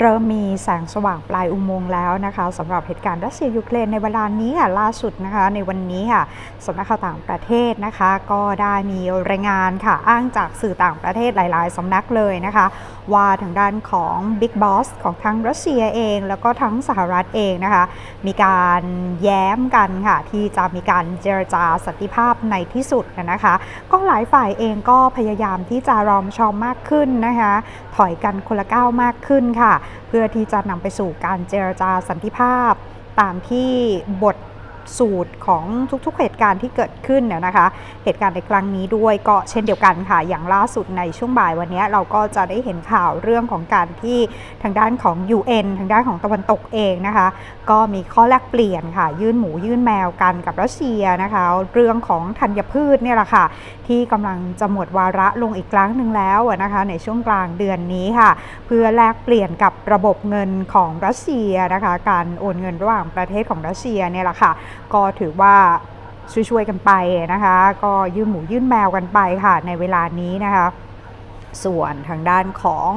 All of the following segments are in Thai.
เริ่มมีแสงสว่างปลายอุโมงค์แล้วนะคะสำหรับเหตุการณ์รัสเซียยูเครนในเวลานี้ค่ะล่าสุดนะคะในวันนี้ค่ะสำนักข่าวต่างประเทศนะคะ ก็ได้มีรายงานค่ะอ้างจากสื่อต่างประเทศหลาย ๆสำนักเลยนะคะ ว่าทางด้านของ Big Boss ของทั้งรัสเซียเอง แล้วก็ทั้งสหรัฐเองนะคะ มีการแย้มกันค่ะที่จะมีการเจรจาสันติภาพในที่สุดนะคะ ก็หลายฝ่ายเองก็พยายามที่จะรอมชอมมากขึ้นนะคะ ถอยกันคนละก้าวมากขึ้นค่ะเพื่อที่จะนำไปสู่การเจรจาสันติภาพ ตามที่บท สูตรของทุกๆเหตุการณ์ที่เกิดขึ้นเนี่ยนะคะ เหตุการณ์ในครั้งนี้ด้วยก็เช่นเดียวกันค่ะ อย่างล่าสุดในช่วงบ่ายวันนี้เราก็จะได้เห็นข่าวเรื่องของการที่ทางด้านของ UN ทางด้านของตะวันตกเองนะคะ ก็มีข้อแลกเปลี่ยนค่ะ ยื่นหมูยื่นแมวกันกับรัสเซียนะคะ เรื่องของธัญพืชเนี่ยแหละค่ะ ที่กำลังจะหมดวาระลงอีกครั้งหนึ่งแล้วนะคะ ในช่วงกลางเดือนนี้ค่ะ เพื่อแลกเปลี่ยนกับระบบเงินของรัสเซียนะคะ การโอนเงินระหว่างประเทศของรัสเซียเนี่ยแหละค่ะก็ถือว่าช่วยๆกันไปนะคะ ก็ยื่นหมูยื่นแมวกันไปค่ะในเวลานี้นะคะ ส่วนทางด้านของ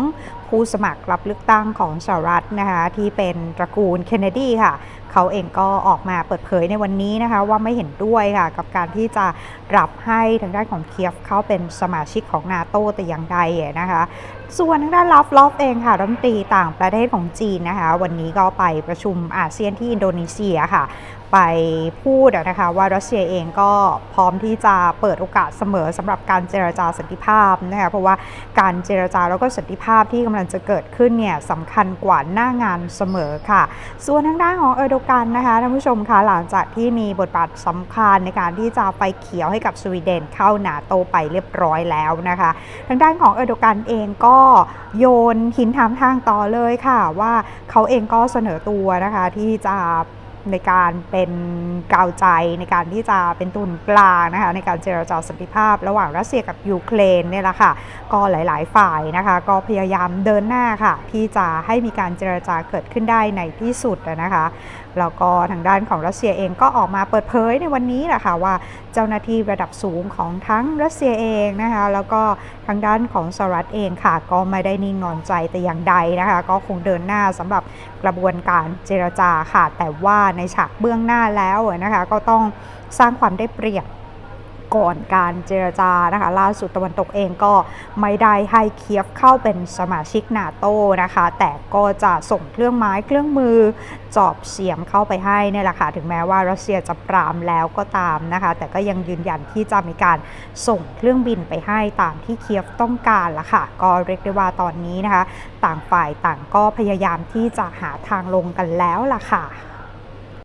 ผู้สมัครรับเลือกตั้งของสหรัฐนะคะที่เป็นตระกูลเคนเนดีค่ะ เขาเองก็ออกมาเปิดเผยในวันนี้นะคะว่าไม่เห็นด้วยค่ะกับการที่จะรับให้ทางด้านของเคียฟเข้าเป็นสมาชิกของนาโตแต่อย่างใดนะคะ ส่วนทางด้านลอฟลอฟเองค่ะรัฐมนตรีต่างประเทศของจีนนะคะ วันนี้ก็ไปประชุมอาเซียนที่อินโดนีเซียค่ะไปพูดนะคะว่ารัสเซียเองก็พร้อมที่จะเปิดโอกาสเสมอสำหรับการเจรจาสันติภาพนะคะเพราะว่าการเจรจาแล้วก็สันติภาพที่กำลังจะเกิดขึ้นเนี่ยสำคัญกว่าหน้างานเสมอค่ะ ส่วนทางด้านของเออร์โดกันนะคะท่านผู้ชมคะหลังจากที่มีบทบาทสำคัญในการที่จะไปเขียวให้กับสวีเดนเข้านาโตไปเรียบร้อยแล้วนะคะ ทางด้านของเอโดกันเองก็โยนหินถามทางต่อเลยค่ะ ว่าเขาเองก็เสนอตัวนะคะที่จะ ในการเป็นกาวใจในการที่จะเป็นตุนกลางนะคะในการเจรจาสันติภาพ ระหว่างรัสเซียกับยูเครนเนี่ยแหละค่ะก็หลาย ๆ ฝ่ายนะคะก็พยายามเดินหน้าค่ะที่จะให้มีการเจรจาเกิดขึ้นได้ในที่สุดนะคะแล้วก็ทางด้านของรัสเซียเองก็ออกมาเปิดเผยในวันนี้แหละค่ะว่าเจ้าหน้าที่ระดับสูงของทั้งรัสเซียเองนะคะแล้วก็ทางด้านของสหรัฐเองค่ะก็ไม่ได้นิ่งนอนใจแต่อย่างใดนะคะก็คงเดินหน้าสำหรับกระบวนการเจรจาค่ะแต่ว่าในฉากเบื้องหน้าแล้วนะคะก็ต้องสร้างความได้เปรียบก่อนการเจรจานะคะล่าสุดตะวันตกเองก็ไม่ได้ให้เคียฟเข้าเป็นสมาชิกนาโตนะคะ แต่ก็จะส่งเครื่องไม้เครื่องมือจอบเสียมเข้าไปให้เนี่ยแหละค่ะถึงแม้ว่ารัสเซียจะปรามแล้วก็ตามนะคะ แต่ก็ยังยืนยันที่จะมีการส่งเครื่องบินไปให้ตามที่เคียฟต้องการละค่ะ ก็เรียกได้ว่าตอนนี้นะคะ ต่างฝ่ายต่างก็พยายามที่จะหาทางลงกันแล้วล่ะค่ะ